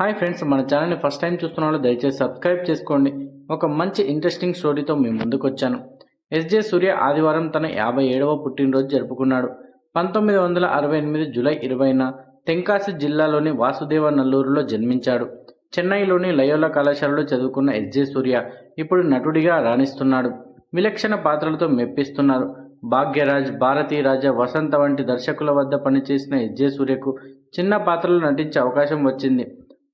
Hi friends మన ఛానల్ని first time చూస్తున్న వాళ్ళు దయచేసి సబ్స్క్రైబ్ చేసుకోండి. ఒక మంచి ఇంట్రెస్టింగ్ స్టోరీతో మీ ముందుకు వచ్చాను. ఎస్జే సూర్య ఆదివారం తన యాభై ఏడవ పుట్టినరోజు జరుపుకున్నాడు. పంతొమ్మిది వందల అరవై ఎనిమిది జూలై ఇరవైన తెంకాసి జిల్లాలోని వాసుదేవ నల్లూరులో జన్మించాడు. చెన్నైలోని లయోలా కళాశాలలో చదువుకున్న ఎస్జే సూర్య ఇప్పుడు నటుడిగా రాణిస్తున్నాడు. విలక్షణ పాత్రలతో మెప్పిస్తున్నారు. భాగ్యరాజ్ భారతీ రాజా వసంత వంటి దర్శకుల వద్ద పనిచేసిన ఎస్జే సూర్యకు చిన్న పాత్రలు నటించే అవకాశం వచ్చింది.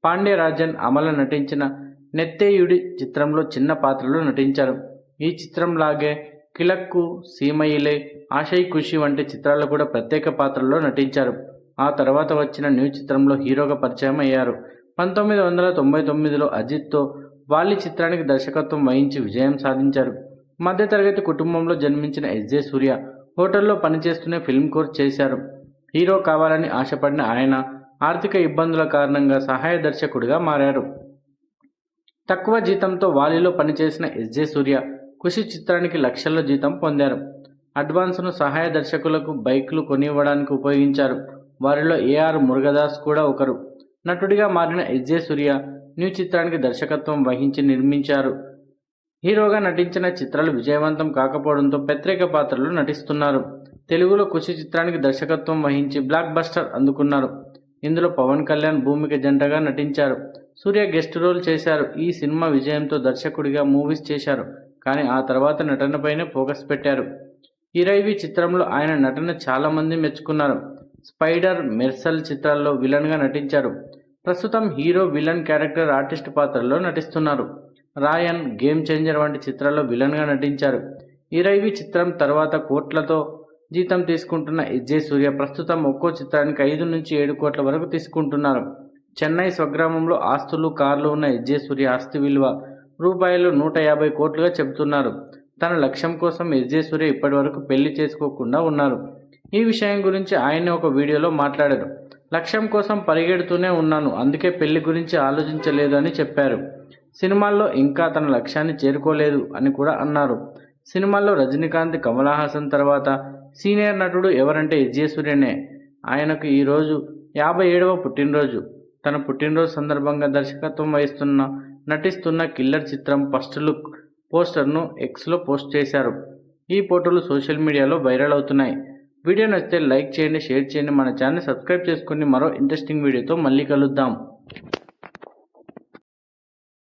పాండ్యరాజన్ అమల నటించిన నెత్తేయుడి చిత్రంలో చిన్న పాత్రలో నటించారు. ఈ చిత్రంలాగే కిలక్కు సీమయిలే ఆశయ్ ఖుషి వంటి చిత్రాల్లో కూడా ప్రత్యేక పాత్రల్లో నటించారు. ఆ తర్వాత వచ్చిన న్యూ చిత్రంలో హీరోగా పరిచయం అయ్యారు. పంతొమ్మిది వందల తొంభై తొమ్మిదిలో అజిత్తో వాలి చిత్రానికి దర్శకత్వం వహించి విజయం సాధించారు. మధ్యతరగతి కుటుంబంలో జన్మించిన ఎస్జే సూర్య హోటల్లో పనిచేస్తూనే ఫిల్మ్ కోర్స్ చేశారు. హీరో కావాలని ఆశపడిన ఆయన ఆర్థిక ఇబ్బందుల కారణంగా సహాయ దర్శకుడిగా మారారు. తక్కువ జీతంతో వాలీలో పనిచేసిన ఎస్జే సూర్య ఖుషి చిత్రానికి లక్షల్లో జీతం పొందారు. అడ్వాన్స్ను సహాయ దర్శకులకు బైక్లు కొనివ్వడానికి ఉపయోగించారు. వారిలో ఏఆర్ మురుగదాస్ కూడా ఒకరు. నటుడిగా మారిన ఎస్జే సూర్య న్యూ చిత్రానికి దర్శకత్వం వహించి నిర్మించారు. హీరోగా నటించిన చిత్రాలు విజయవంతం కాకపోవడంతో ప్రత్యేక పాత్రలు నటిస్తున్నారు. తెలుగులో ఖుషి చిత్రానికి దర్శకత్వం వహించి బ్లాక్ బస్టర్ అందుకున్నారు. ఇందులో పవన్ కళ్యాణ్ భూమిక జంటగా నటించారు. సూర్య గెస్ట్ రోల్ చేశారు. ఈ సినిమా విజయంతో దర్శకుడిగా మూవీస్ చేశారు. కానీ ఆ తర్వాత నటనపైనే ఫోకస్ పెట్టారు. ఇరైవి చిత్రంలో ఆయన నటన చాలామంది మెచ్చుకున్నారు. స్పైడర్ మెర్సల్ చిత్రాల్లో విలన్గా నటించారు. ప్రస్తుతం హీరో విలన్ క్యారెక్టర్ ఆర్టిస్ట్ పాత్రలో నటిస్తున్నారు. రాయన్ గేమ్ చేంజర్ వంటి చిత్రాల్లో విలన్గా నటించారు. ఇరైవి చిత్రం తర్వాత కోట్లతో జీతం తీసుకుంటున్న ఎస్జే సూర్య ప్రస్తుతం ఒక్కో చిత్రానికి ఐదు నుంచి ఏడు కోట్ల వరకు తీసుకుంటున్నారు. చెన్నై స్వగ్రామంలో ఆస్తులు కార్లు ఉన్న ఎస్జే సూర్య ఆస్తి విలువ రూపాయలు నూట యాభై కోట్లుగా చెబుతున్నారు. తన లక్ష్యం కోసం ఎస్జే సూర్య ఇప్పటి వరకు పెళ్ళి చేసుకోకుండా ఉన్నారు. ఈ విషయం గురించి ఆయన ఒక వీడియోలో మాట్లాడారు. లక్ష్యం కోసం పరిగెడుతూనే ఉన్నాను అందుకే పెళ్ళి గురించి ఆలోచించలేదు అని చెప్పారు. సినిమాల్లో ఇంకా తన లక్ష్యాన్ని చేరుకోలేదు అని కూడా అన్నారు. సినిమాల్లో రజనీకాంత్ కమల్ హాసన్ తర్వాత సీనియర్ నటుడు ఎవరంటే విజయసూర్యనే. సూర్యనే ఆయనకు ఈరోజు యాభై ఏడవ పుట్టినరోజు. తన పుట్టినరోజు సందర్భంగా దర్శకత్వం వహిస్తున్న నటిస్తున్న కిల్లర్ చిత్రం ఫస్ట్ లుక్ పోస్టర్ను ఎక్స్లో పోస్ట్ చేశారు. ఈ ఫోటోలు సోషల్ మీడియాలో వైరల్ అవుతున్నాయి. వీడియో నచ్చితే లైక్ చేయండి షేర్ చేయండి. మన ఛానల్ సబ్స్క్రైబ్ చేసుకుని మరో ఇంట్రెస్టింగ్ వీడియోతో మళ్ళీ కలుద్దాం.